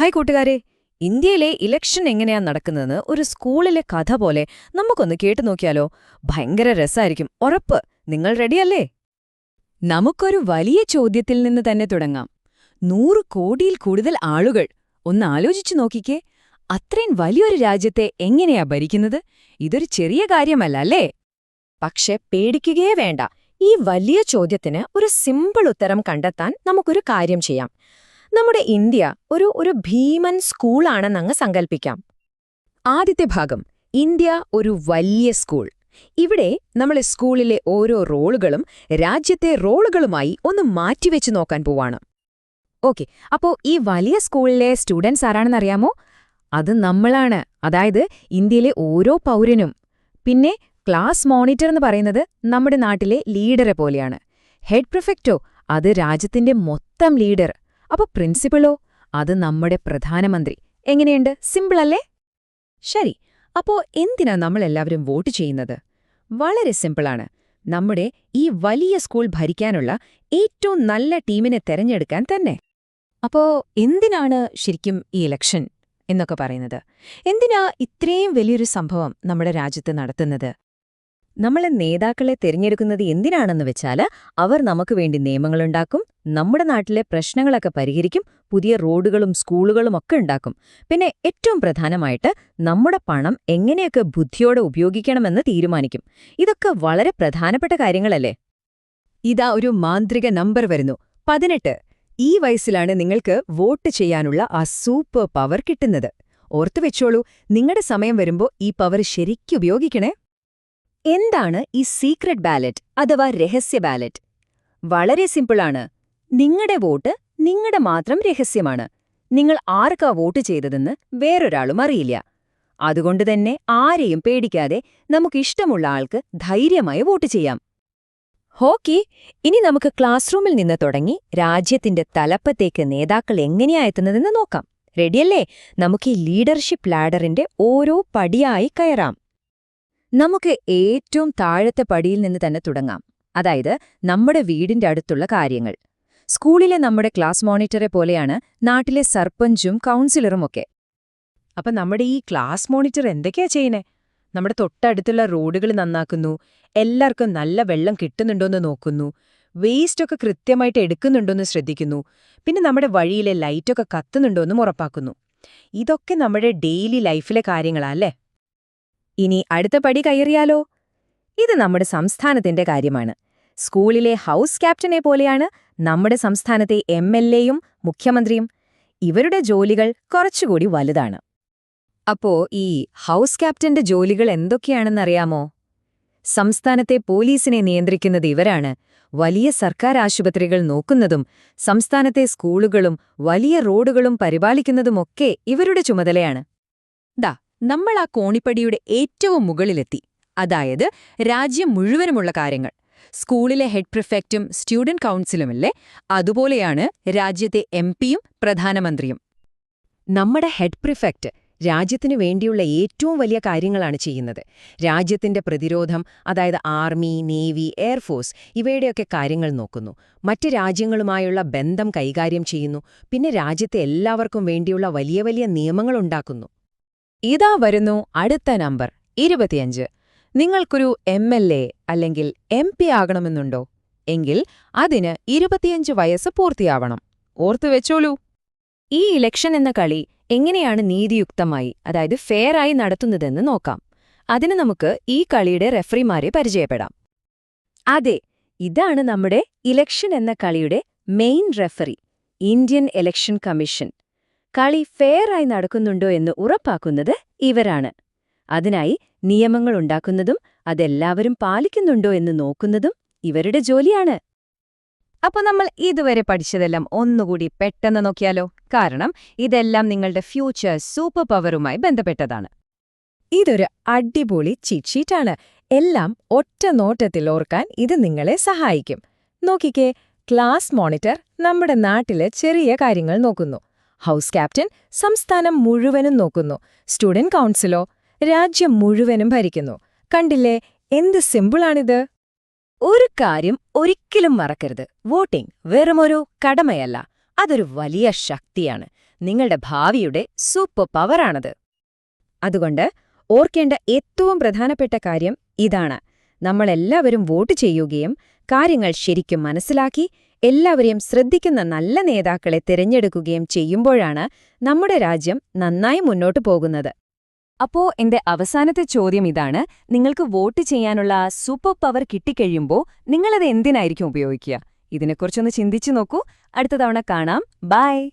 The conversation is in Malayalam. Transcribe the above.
ഹായ് കൂട്ടുകാരെ. ഇന്ത്യയിലെ ഇലക്ഷൻ എങ്ങനെയാ നടക്കുന്നതെന്ന് ഒരു സ്കൂളിലെ കഥ പോലെ നമുക്കൊന്ന് കേട്ടു നോക്കിയാലോ. ഭയങ്കര രസായിരിക്കും. ഉറപ്പ്. നിങ്ങൾ റെഡിയല്ലേ നമുക്കൊരു വലിയ ചോദ്യത്തിൽ നിന്ന് തന്നെ തുടങ്ങാം. നൂറ് കോടിയിൽ കൂടുതൽ ആളുകൾ. ഒന്ന് ആലോചിച്ചു നോക്കിക്കേ. അത്രയും വലിയൊരു രാജ്യത്തെ എങ്ങനെയാ ഭരിക്കുന്നത്? ഇതൊരു ചെറിയ കാര്യമല്ല അല്ലേ? പക്ഷെ പേടിക്കുകയേ വേണ്ട. ഈ വലിയ ചോദ്യത്തിന് ഒരു സിമ്പിൾ ഉത്തരം കണ്ടെത്താൻ നമുക്കൊരു കാര്യം ചെയ്യാം. നമ്മുടെ ഇന്ത്യ ഒരു ഒരു ഭീമൻ സ്കൂളാണെന്നങ്ങ് സങ്കല്പിക്കാം ആദ്യത്തെ ഭാഗം ഇന്ത്യ ഒരു വലിയ സ്കൂൾ. ഇവിടെ നമ്മൾ സ്കൂളിലെ ഓരോ റോളുകളും രാജ്യത്തെ റോളുകളുമായി ഒന്ന് മാറ്റിവെച്ച് നോക്കാൻ പോവാണ്. ഓക്കെ അപ്പോ ഈ വലിയ സ്കൂളിലെ സ്റ്റുഡൻസ് ആരാണെന്നറിയാമോ അത് നമ്മളാണ്. അതായത് ഇന്ത്യയിലെ ഓരോ പൗരനും. പിന്നെ ക്ലാസ് മോണിറ്റർ എന്ന് പറയുന്നത് നമ്മുടെ നാട്ടിലെ ലീഡറെ പോലെയാണ്. ഹെഡ് പ്രൊഫക്റ്റോ അത് രാജ്യത്തിന്റെ മൊത്തം ലീഡർ. അപ്പൊ പ്രിൻസിപ്പിളോ അത് നമ്മുടെ പ്രധാനമന്ത്രി. എങ്ങനെയുണ്ട്? സിമ്പിളല്ലേ ശരി. അപ്പോ എന്തിനാ നമ്മളെല്ലാവരും വോട്ട് ചെയ്യുന്നത്? വളരെ സിമ്പിളാണ് നമ്മുടെ ഈ വലിയ സ്കൂൾ ഭരിക്കാനുള്ള ഏറ്റവും നല്ല ടീമിനെ തെരഞ്ഞെടുക്കാൻ തന്നെ. അപ്പോ എന്തിനാണ് ശരിക്കും ഈ ഇലക്ഷൻ എന്നൊക്കെ പറയുന്നത്? എന്തിനാ ഇത്രയും വലിയൊരു സംഭവം നമ്മുടെ രാജ്യത്ത് നടത്തുന്നത്? നമ്മളെ നേതാക്കളെ തിരഞ്ഞെടുക്കുന്നത് എന്തിനാണെന്ന് വെച്ചാൽ അവർ നമുക്ക് വേണ്ടി നിയമങ്ങളുണ്ടാക്കും നമ്മുടെ നാട്ടിലെ പ്രശ്നങ്ങളൊക്കെ പരിഹരിക്കും പുതിയ റോഡുകളും സ്കൂളുകളും ഒക്കെ ഉണ്ടാക്കും. പിന്നെ ഏറ്റവും പ്രധാനമായിട്ട് നമ്മുടെ പണം എങ്ങനെയൊക്കെ ബുദ്ധിയോടെ ഉപയോഗിക്കണമെന്ന് തീരുമാനിക്കും. ഇതൊക്കെ വളരെ പ്രധാനപ്പെട്ട കാര്യങ്ങളല്ലേ? ഇതാ ഒരു മാന്ത്രിക നമ്പർ വരുന്നു. പതിനെട്ട്. ഈ വയസ്സിലാണ് നിങ്ങൾക്ക് വോട്ട് ചെയ്യാനുള്ള ആ സൂപ്പർ പവർ കിട്ടുന്നത്. ഓർത്തുവെച്ചോളൂ നിങ്ങളുടെ സമയം വരുമ്പോൾ ഈ പവർ ശരിക്കും ഉപയോഗിക്കണേ? എന്താണ് ഈ സീക്രട്ട് ബാലറ്റ് അഥവാ രഹസ്യ ബാലറ്റ് വളരെ സിമ്പിളാണ് നിങ്ങളുടെ വോട്ട് നിങ്ങളുടെ മാത്രം രഹസ്യമാണ്. നിങ്ങൾ ആർക്കാ വോട്ട് ചെയ്തതെന്ന് വേറൊരാളും അറിയില്ല. അതുകൊണ്ട് തന്നെ ആരെയും പേടിക്കാതെ നമുക്കിഷ്ടമുള്ള ആൾക്ക് ധൈര്യമായി വോട്ട് ചെയ്യാം. ഹോക്കി ഇനി നമുക്ക് ക്ലാസ് റൂമിൽ നിന്ന് തുടങ്ങി രാജ്യത്തിന്റെ തലപ്പത്തേക്ക് നേതാക്കൾ എങ്ങനെയാ എത്തുന്നതെന്ന് നോക്കാം. റെഡിയല്ലേ നമുക്ക് ഈ ലീഡർഷിപ്പ് ലാഡറിന്റെ ഓരോ പടിയായി കയറാം. നമുക്ക് ഏറ്റവും താഴത്തെ പടിയിൽ നിന്ന് തന്നെ തുടങ്ങാം. അതായത് നമ്മുടെ വീടിന്റെ അടുത്തുള്ള കാര്യങ്ങൾ. സ്കൂളിലെ നമ്മുടെ ക്ലാസ് മോണിറ്ററെ പോലെയാണ് നാട്ടിലെ സർപ്പഞ്ചും കൗൺസിലറുമൊക്കെ അപ്പൊ നമ്മുടെ ഈ ക്ലാസ് മോണിറ്റർ എന്തൊക്കെയാ ചെയ്യണേ? നമ്മുടെ തൊട്ടടുത്തുള്ള റോഡുകൾ നന്നാക്കുന്നു. എല്ലാവർക്കും നല്ല വെള്ളം കിട്ടുന്നുണ്ടോന്ന് നോക്കുന്നു. വേസ്റ്റൊക്കെ കൃത്യമായിട്ട് എടുക്കുന്നുണ്ടോന്ന് ശ്രദ്ധിക്കുന്നു. പിന്നെ നമ്മുടെ വഴിയിലെ ലൈറ്റൊക്കെ കത്തുന്നുണ്ടോന്നും ഉറപ്പാക്കുന്നു. ഇതൊക്കെ നമ്മുടെ ഡെയിലി ലൈഫിലെ കാര്യങ്ങളാ അല്ലേ? ഇനി അടുത്ത പടി കയറിയാലോ? ഇത് നമ്മുടെ സംസ്ഥാനത്തിന്റെ കാര്യമാണ്. സ്കൂളിലെ ഹൗസ് ക്യാപ്റ്റനെ പോലെയാണ് നമ്മുടെ സംസ്ഥാനത്തെ എം എൽ എയും മുഖ്യമന്ത്രിയും. ഇവരുടെ ജോലികൾ കുറച്ചുകൂടി വലുതാണ്. അപ്പോ ഈ ഹൗസ് ക്യാപ്റ്റന്റെ ജോലികൾ എന്തൊക്കെയാണെന്നറിയാമോ? സംസ്ഥാനത്തെ പോലീസിനെ നിയന്ത്രിക്കുന്നത് ഇവരാണ്. വലിയ സർക്കാർ ആശുപത്രികൾ നോക്കുന്നതും സംസ്ഥാനത്തെ സ്കൂളുകളും വലിയ റോഡുകളും പരിപാലിക്കുന്നതുമൊക്കെ ഇവരുടെ ചുമതലയാണ്. ദാ നമ്മൾ ആ കോണിപ്പടിയുടെ ഏറ്റവും മുകളിലെത്തി. അതായത് രാജ്യം മുഴുവനുമുള്ള കാര്യങ്ങൾ. സ്കൂളിലെ ഹെഡ് പ്രിഫെക്റ്റും സ്റ്റുഡന്റ് കൗൺസിലുമല്ലേ? അതുപോലെയാണ് രാജ്യത്തെ എം പിയും പ്രധാനമന്ത്രിയും. നമ്മുടെ ഹെഡ് പ്രിഫെക്റ്റ് രാജ്യത്തിനു വേണ്ടിയുള്ള ഏറ്റവും വലിയ കാര്യങ്ങളാണ് ചെയ്യുന്നത്. രാജ്യത്തിന്റെ പ്രതിരോധം അതായത് ആർമി നേവി എയർഫോഴ്സ് ഇവയുടെയൊക്കെ കാര്യങ്ങൾ നോക്കുന്നു. മറ്റ് രാജ്യങ്ങളുമായുള്ള ബന്ധം കൈകാര്യം ചെയ്യുന്നു. പിന്നെ രാജ്യത്തെ എല്ലാവർക്കും വേണ്ടിയുള്ള വലിയ വലിയ നിയമങ്ങളുണ്ടാക്കുന്നു. ഇതാ വരുന്നു അടുത്ത നമ്പർ ഇരുപത്തിയഞ്ച്. നിങ്ങൾക്കൊരു എം എൽ എ അല്ലെങ്കിൽ എം പി ആകണമെന്നുണ്ടോ? എങ്കിൽ അതിന് ഇരുപത്തിയഞ്ച് വയസ്സ് പൂർത്തിയാവണം. ഓർത്തുവെച്ചോളൂ ഈ ഇലക്ഷൻ എന്ന കളി എങ്ങനെയാണ് നീതിയുക്തമായി അതായത് ഫെയറായി നടത്തുന്നതെന്ന് നോക്കാം. അതിന് നമുക്ക് ഈ കളിയുടെ റെഫറിമാരെ പരിചയപ്പെടാം. അതെ ഇതാണ് നമ്മുടെ ഇലക്ഷൻ എന്ന കളിയുടെ main referee Indian election commission. കളി ഫെയറായി നടക്കുന്നുണ്ടോ എന്ന് ഉറപ്പാക്കുന്നത് ഇവരാണ്. അതിനായി നിയമങ്ങൾ ഉണ്ടാക്കുന്നതും അതെല്ലാവരും പാലിക്കുന്നുണ്ടോ എന്ന് നോക്കുന്നതും ഇവരുടെ ജോലിയാണ്. അപ്പൊ നമ്മൾ ഇതുവരെ പഠിച്ചതെല്ലാം ഒന്നുകൂടി പെട്ടെന്ന് നോക്കിയാലോ? കാരണം ഇതെല്ലാം നിങ്ങളുടെ ഫ്യൂച്ചർ സൂപ്പർ പവറുമായി ബന്ധപ്പെട്ടതാണ്. ഇതൊരു അടിപൊളി ചീറ്റ് ഷീറ്റാണ് എല്ലാം ഒറ്റ നോട്ടത്തിൽ ഓർക്കാൻ ഇത് നിങ്ങളെ സഹായിക്കും. നോക്കിക്കേ ക്ലാസ് മോണിറ്റർ നമ്മുടെ നാട്ടിലെ ചെറിയ കാര്യങ്ങൾ നോക്കുന്നു. ഹൗസ് ക്യാപ്റ്റൻ സംസ്ഥാനം മുഴുവനും നോക്കുന്നു. സ്റ്റുഡന്റ് കൗൺസിലോ രാജ്യം മുഴുവനും ഭരിക്കുന്നു. കണ്ടില്ലേ? എന്ത് സിമ്പിളാണിത്? ഒരു കാര്യം ഒരിക്കലും മറക്കരുത്. വോട്ടിംഗ് വെറുമൊരു കടമയല്ല. അതൊരു വലിയ ശക്തിയാണ്. നിങ്ങളുടെ ഭാവിയുടെ സൂപ്പർ പവറാണത്. അതുകൊണ്ട് ഓർക്കേണ്ട ഏറ്റവും പ്രധാനപ്പെട്ട കാര്യം ഇതാണ്. നമ്മളെല്ലാവരും വോട്ട് ചെയ്യുകയും കാര്യങ്ങൾ ശരിക്കും മനസ്സിലാക്കി എല്ലാവരെയും ശ്രദ്ധിക്കുന്ന നല്ല നേതാക്കളെ തിരഞ്ഞെടുക്കുകയും ചെയ്യുമ്പോഴാണ് നമ്മുടെ രാജ്യം നന്നായി മുന്നോട്ടു പോകുന്നത്. അപ്പോ എന്റെ അവസാനത്തെ ചോദ്യം ഇതാണ്. നിങ്ങൾക്ക് വോട്ട് ചെയ്യാനുള്ള സൂപ്പർ പവർ കിട്ടിക്കഴിയുമ്പോൾ നിങ്ങളത് എന്തിനായിരിക്കും ഉപയോഗിക്കുക? ഇതിനെക്കുറിച്ചൊന്ന് ചിന്തിച്ചു നോക്കൂ. അടുത്ത തവണ കാണാം. ബൈ.